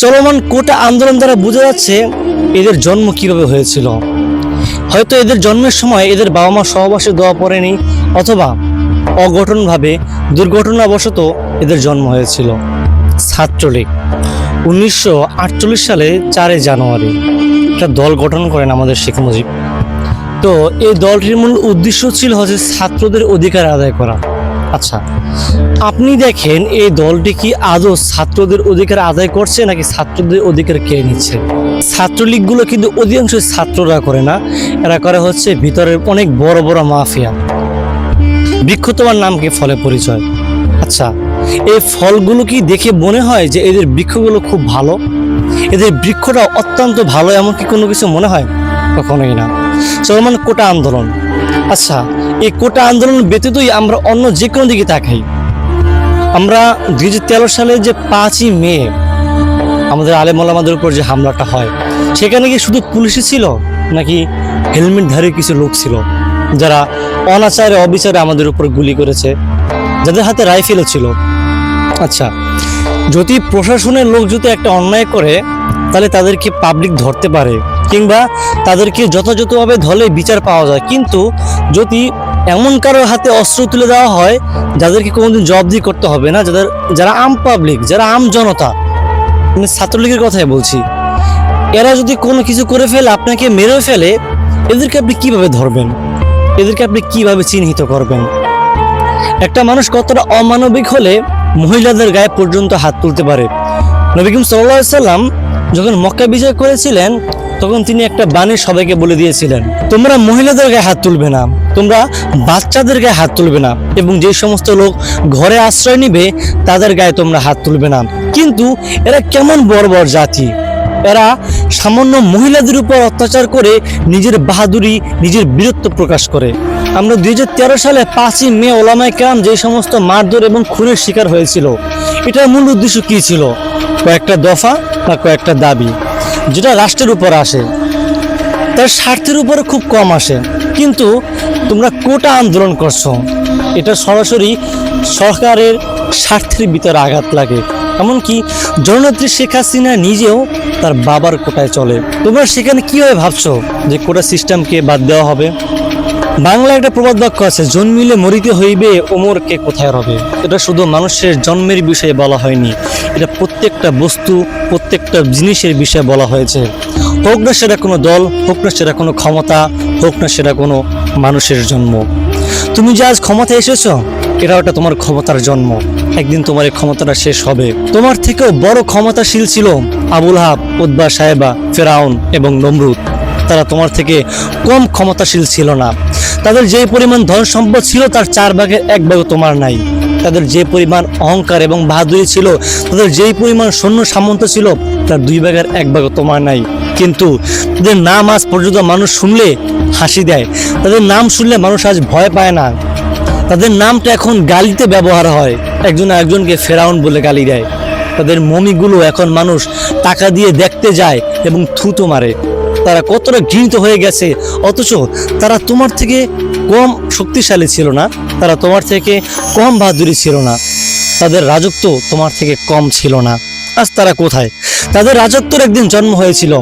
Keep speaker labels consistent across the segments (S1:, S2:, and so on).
S1: চলমান কোটা আন্দোলন দ্বারা বোঝা যাচ্ছে এদের জন্ম কীভাবে হয়েছিল। হয়তো এদের জন্মের সময় এদের বাবা মা সহবাসে দেওয়া পড়েনি অথবা অঘটনভাবে, দুর্ঘটনাবশত এদের জন্ম হয়েছিল। ছাত্রলীগ, উনিশশো আটচল্লিশ সালে চারে জানুয়ারি, একটা দল গঠন করেন আমাদের শেখ মুজিব। তো এই দলটির মূল উদ্দেশ্য ছিল হচ্ছে ছাত্রদের অধিকার আদায় করা। আচ্ছা আপনি দেখেন এই দলটি কি আদৌ ছাত্রদের অধিকার আদায় করছে নাকি ছাত্রদের অধিকার কেড়ে নিচ্ছে? ছাত্রলীগগুলো কিন্তু অধিকাংশ ছাত্ররা করে না। এরা করে হচ্ছে ভিতরের অনেক বড় বড় মাফিয়া। বৃক্ষ তোমার নাম কি? ফলে পরিচয়। আচ্ছা এই ফলগুলো কি দেখে মনে হয় যে এদের বৃক্ষগুলো খুব ভালো? এদের বৃক্ষটা অত্যন্ত ভালো, এমন কি কোনো কিছু মনে হয়? কখনোই না। চলমান কোটা আন্দোলন। আচ্ছা এই কোটা আন্দোলন ব্যতীতই আমরা অন্য যে কোনো দিকে তাকাই। আমরা দুই হাজার তেরো সালে যে পাঁচই মে আমাদের আলেমলামাদের উপর যে হামলাটা হয়, সেখানে কি শুধু পুলিশই ছিল নাকি হেলমেটধারী কিছু লোক ছিল যারা অনাচারে, অবিচারে আমাদের উপর গুলি করেছে, যাদের হাতে রাইফেলও ছিল। আচ্ছা যদি প্রশাসনের লোক যদি একটা অন্যায় করে, তাহলে তাদেরকে পাবলিক ধরতে পারে? কিংবা তাদেরকে যথাযথভাবে ধরলে বিচার পাওয়া যায়? কিন্তু যদি এমন কারোর হাতে অস্ত্র তুলে দেওয়া হয় যাদেরকে কোনোদিন জবাবদি করতে হবে না, যাদের, যারা আম পাবলিক যারা আম জনতা। আমি ছাত্রলীগের কথাই বলছি। এরা যদি কোনো কিছু করে ফেলে, আপনাকে মেরে ফেলে, এদেরকে আপনি কীভাবে ধরবেন? এদেরকে আপনি কীভাবে চিহ্নিত করবেন? একটা মানুষ কতটা অমানবিক হলে মহিলাদের গায়ে পর্যন্ত হাত তুলতে পারে? নবী করিম সাল্লাহ সাল্লাম যখন মক্কা বিজয় করেছিলেন তখন তিনি একটা বাণী সবাইকে বলে দিয়েছিলেন, তোমরা মহিলাদের গায়ে হাত তুলবে না, তোমরা বাচ্চাদের গায়ে হাত তুলবে না এবং যে সমস্ত লোক ঘরে আশ্রয় নিবে, তাদের গায়ে তোমরা হাত তুলবে না। কিন্তু এরা কেমন বর্বর জাতি। এরা সামান্য মহিলাদের উপর অত্যাচার করে নিজের বাহাদুরি, নিজের বীরত্ব প্রকাশ করে। আমরা দু হাজার তেরো সালে পাঁচই মে ওলামায় কেরাম যে সমস্ত মারধর এবং খুনের শিকার হয়েছিল, এটার মূল উদ্দেশ্য কী ছিল? কয়েকটা দফা বা কয়েকটা দাবি? যেটা রাষ্ট্রের উপর আসে, তার স্বার্থের উপরে খুব কম আসে। কিন্তু তোমরা কোটা আন্দোলন করছ, এটা সরাসরি সরকারের স্বার্থের ভিতরে আঘাত লাগে। এমনকি জননেত্রী শেখ হাসিনা নিজেও তার বাবার কোটায় চলে। তোমরা সেখানে কীভাবে ভাবছ যে কোটা সিস্টেমকে বাদ দেওয়া হবে? বাংলা একটা প্রবাদ বাক্য আছে, জন্মিলে মরিতে হইবে, ওমরকে কোথায় রবে? এটা শুধু মানুষের জন্মের বিষয়ে বলা হয়নি। এটা প্রত্যেকটা বস্তু, প্রত্যেকটা জিনিসের বিষয়ে বলা হয়েছে। হোক না সেটা কোনো দল, হোক না সেটা কোনো ক্ষমতা, হোক না সেটা কোনো মানুষের জন্ম। তুমি যে আজ ক্ষমতা এসেছ এটা ওটা তোমার ক্ষমতার জন্ম। একদিন তোমার এই ক্ষমতাটা শেষ হবে। তোমার থেকেও বড় ক্ষমতাশীল ছিল আবুল হাব উদ্বা সাহেবা, ফেরাউন এবং নমরুদ। তারা তোমার থেকে কম ক্ষমতাশীল ছিল না। তাদের যে পরিমাণ ধন সম্পদ ছিল, তার চার ভাগের এক ভাগও তোমার নাই। তাদের যে পরিমাণ অহংকার এবং বাহাদুরি ছিল, তাদের যেই পরিমাণ সৈন্য সামন্ত ছিল, তার দুই ভাগের এক ভাগও তোমার নাই। কিন্তু তাদের নাম আজ পর্যন্ত মানুষ শুনলে হাসি দেয়। তাদের নাম শুনলে মানুষ আজ ভয় পায় না। তাদের নামটা এখন গালিতে ব্যবহার হয়। একজন একজনকে ফেরাউন বলে গালি দেয়। তাদের মমিগুলো এখন মানুষ টাকা দিয়ে দেখতে যায় এবং থুতো মারে। তারা কতটা ঘৃণিত হয়ে গেছে, অথচ তারা তোমার থেকে কম শক্তিশালী ছিল না? তারা তোমার থেকে কম বাহাদুরি ছিল না। তাদের রাজত্ব তোমার থেকে কম ছিল না। আজ তারা কোথায়? তাদের রাজত্বর একদিন জন্ম হয়েছিল।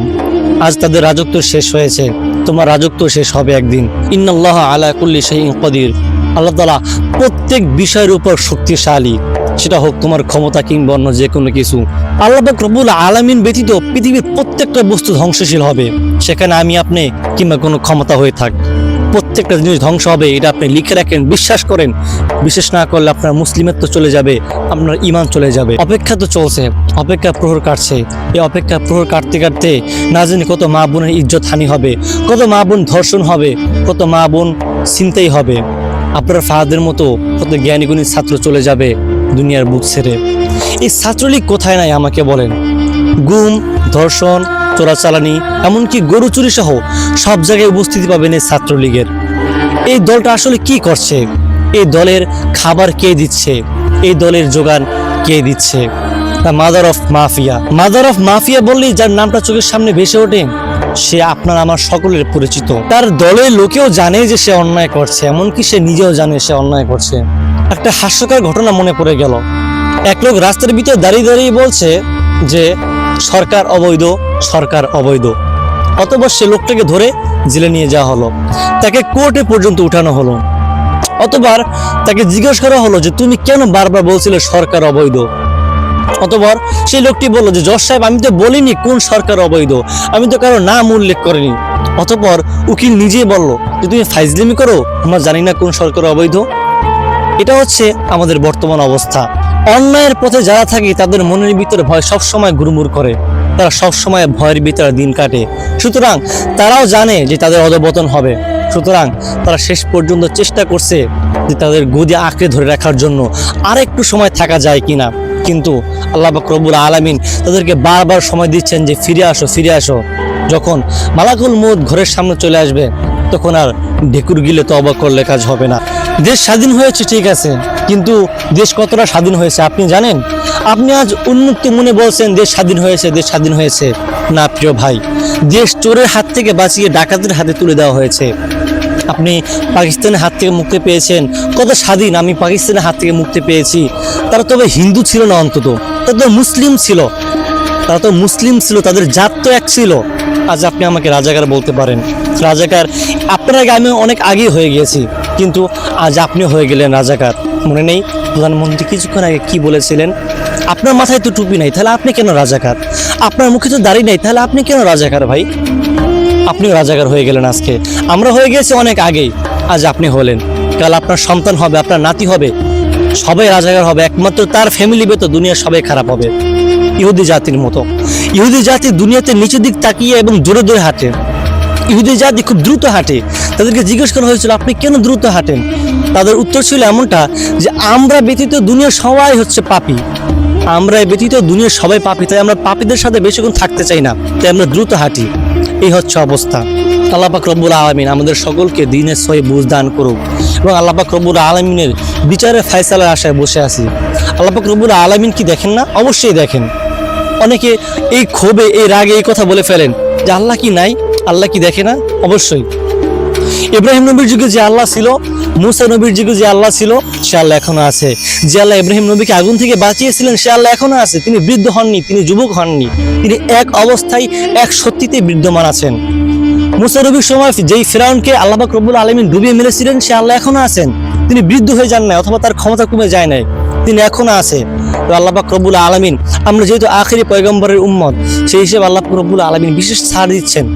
S1: আজ তাদের রাজত্ব শেষ হয়েছে। তোমার রাজত্ব শেষ হবে একদিন। ইন্নাল্লাহ আলা কুল্লি শাইইন কদির। আল্লাহ তাআলা প্রত্যেক বিষয়ের উপর শক্তিশালী। সেটা হোক তোমার ক্ষমতা কিংবা অন্য যে কোনো কিছু। আল্লাহ পাক রব্বুল আলামিন ব্যতীত পৃথিবীর প্রত্যেকটা বস্তু ধ্বংসশীল হবে। সেখানে আমি আপনি কিংবা কোনো ক্ষমতা হয়ে থাক। প্রত্যেকটা জিনিস ধ্বংস হবে, এটা আপনি লিখে রাখেন, বিশ্বাস করেন। বিশ্বাস না করলে আপনার মুসলিমের তো চলে যাবে, আপনার ইমান চলে যাবে। অপেক্ষা তো চলছে, অপেক্ষা প্রহর কাটছে। এই অপেক্ষা প্রহর কাটতে কাটতে না জানি কত মা বোনের ইজ্জত হানি হবে, কত মা বোন ধর্ষণ হবে, কত মা বোন চিন্তাই হবে। আপনার ফাহাদের মতো কত জ্ঞানী গুণী ছাত্র চলে যাবে। দুনিয়ার বুক ছেড়ে। এই ছাত্রলীগ কোথায় নাই আমাকে বলেন। গুম, ধর্ষণ, চোরাচালানি, এমনকি গরু চুরি সহ সব জায়গায় উপস্থিতি পাবেন এই ছাত্রলীগের। এই দলটা আসলে কি করছে? এই দলের খাবার কে দিচ্ছে? এই দলের যোগান কে দিচ্ছে? Mother of mafia mother of mafia বললেই যার নামটা চোখের সামনে ভেসে ওঠে, সে আপনার আমার সকলের পরিচিত। তার দলের লোকেও জানে যে সে অন্যায় করছে, এমনকি সে নিজেও জানে সে অন্যায় করছে। একটা হাস্যকর ঘটনা মনে পড়ে গেল। এক লোক রাস্তার ভিতরে দাঁড়িয়ে দাঁড়িয়ে বলছে যে, সরকার অবৈধ সরকার অবৈধ। অতঃপর সে লোকটাকে ধরে জেলে নিয়ে যাওয়া হলো। তাকে কোর্টে পর্যন্ত উঠানো হলো। অতবার তাকে জিজ্ঞেস করা হলো যে, তুমি কেন বারবার বলছিলে সরকার অবৈধ? অতবার সেই লোকটি বলল যে, জজ সাহেব, আমি তো বলিনি কোন সরকার অবৈধ। আমি তো কারও নাম উল্লেখ করিনি। অতপর উকিল নিজেই বলল যে, তুমি ফাইজলিমি করো? আমরা জানি না কোন সরকার অবৈধ। এটা হচ্ছে আমাদের বর্তমান অবস্থা। অন্যায়ের পথে যারা থাকে, তাদের মনের ভিতরে ভয় সবসময় গুরুমুর করে। তারা সবসময় ভয়ের ভিতরে দিন কাটে। সুতরাং তারাও জানে যে তাদের অধপতন হবে। সুতরাং তারা শেষ পর্যন্ত চেষ্টা করছে যে তাদের গদি আঁকড়ে ধরে রাখার জন্য আর একটু সময় থাকা যায় কিনা। কিন্তু আল্লাহ রব্বুল আলামিন তাদেরকে বারবার সময় দিচ্ছেন যে ফিরে আসো ফিরে আসো। যখন মালাকুল মৌত ঘরের সামনে চলে আসবে, তখন আর ঢেকুর গিলে তো অবাক করলে কাজ হবে না। দেশ স্বাধীন হয়েছে, ঠিক আছে, কিন্তু দেশ কতটা স্বাধীন হয়েছে আপনি জানেন? আপনি আজ উন্মুক্ত মনে বলছেন, দেশ স্বাধীন হয়েছে, দেশ স্বাধীন হয়েছে। না, প্রিয় ভাই, দেশ চোরের হাত থেকে বাঁচিয়ে ডাকাতের হাতে তুলে দেওয়া হয়েছে। আপনি পাকিস্তানের হাত থেকে মুক্তি পেয়েছেন। কত স্বাধীন, আমি পাকিস্তানের হাত থেকে মুক্তি পেয়েছি। তারা তবে হিন্দু ছিল না অন্তত, তারা তো মুসলিম ছিল। তারা তো মুসলিম ছিল, তাদের জাত তো এক ছিল। আজ আপনি আমাকে রাজাকার বলতে পারেন। রাজাকার, আপনার আগে আমি অনেক আগে হয়ে গিয়েছি। কিন্তু আজ আপনি হয়ে গেলেন রাজাকার। মনে নেই? প্রধানমন্ত্রী কিছুক্ষণ আগে কি বলেছিলেন? আপনার মাথায় তো টুপি নাই, তাহলে আপনি কেন রাজাকার? আপনার মুখে তো দাড়ি নাই, তাহলে আপনি কেন রাজাকার ভাই? আপনিও রাজাকার হয়ে গেলেন আজকে। আমরা হয়ে গেছি অনেক আগেই। আজ আপনি হলেন। কাল আপনার সন্তান হবে, আপনার নাতি হবে। সবাই রাজাকার হবে, একমাত্র তার ফ্যামিলি বেতো দুনিয়ার সবাই খারাপ হবে। ইহুদি জাতির মতো। ইহুদি জাতি দুনিয়াতে নিচের দিক তাকিয়ে এবং জোরে জোরে হাঁটে। ইহুদি জাতি খুব দ্রুত হাঁটে। তাদেরকে জিজ্ঞেস করা হয়েছিল, আপনি কেন দ্রুত হাঁটেন? তাদের উত্তর ছিল এমনটা যে, আমরা ব্যতীত দুনিয়ার সবাই হচ্ছে পাপী। আমরা ব্যতীত দুনিয়ার সবাই পাপি, তাই আমরা পাপীদের সাথে বেশিক্ষণ থাকতে চাই না, তাই আমরা দ্রুত হাঁটি। এই হচ্ছে অবস্থা। আল্লাপাক রব্বুল আলমিন আমাদের সকলকে দিনের সহি বুঝ দান করুক এবং আল্লাপাক রব্বুল আলমিনের বিচারের ফায়সালার আশায় বসে আছি। আল্লাপাক রব্বুল আলমিন কি দেখেন না? অবশ্যই দেখেন। অনেকে এই ক্ষোভে, এই রাগে এই কথা বলে ফেলেন যে, আল্লাহ কি নাই? আল্লাহ কি দেখে না? অবশ্যই। ইব্রাহিম নবীর যুগে যে আল্লাহ ছিল, মুসা নবীর যুগে যে আল্লাহ ছিল, সে আল্লাহ এখনও আছে। যে আল্লাহ ইব্রাহিম নবীকে আগুন থেকে বাঁচিয়েছিলেন, সে আল্লাহ এখনও আছে। তিনি বৃদ্ধ হননি, তিনি যুবক হননি। তিনি এক অবস্থায়, এক সত্যিতে বিদ্যমান আছেন। মুসা নবীর সময় যেই ফেরাউনকে আল্লাহ রব্বুল আলমিন ডুবিয়ে মেরেছিলেন, সে আল্লাহ এখনও আছেন। তিনি বৃদ্ধ হয়ে যান নাই, অথবা তার ক্ষমতা কমে যায় নাই। তিনি এখনও আছে। তো আল্লাহ রব্বুল আলমিন, আমরা যেহেতু আখেরি পয়গম্বরের উম্মত, সেই হিসেবে আল্লাহ পাক রব্বুল আলমিন বিশেষ ছাড় দিচ্ছেন।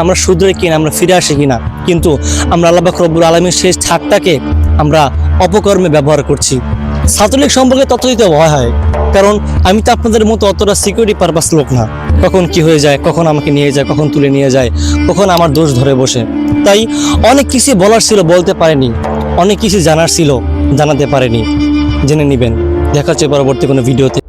S1: আমরা শুধরে কিনা, আমরা ফিরে আসি কিনা, কিন্তু আমরা আল্লাহ রব্বুল আলমীর শেষ ছাড়টাকে আমরা অপকর্মে ব্যবহার করছি। ছাত্রলীগ সম্পর্কে ততই ভয় হয়, কারণ আমি তো আপনাদের মতো অতটা সিকিউরিটি পারপাস লোক না। কখন কি হয়ে যায়, কখন আমাকে নিয়ে যায়, কখন তুলে নিয়ে যায়, কখন আমার দোষ ধরে বসে। তাই অনেক কিছু বলার ছিল, বলতে পারেনি। অনেক কিছু জানার ছিল, জানাতে পারেনি। জেনে নেবেন। দেখা হচ্ছে পরবর্তী কোনো ভিডিওতে।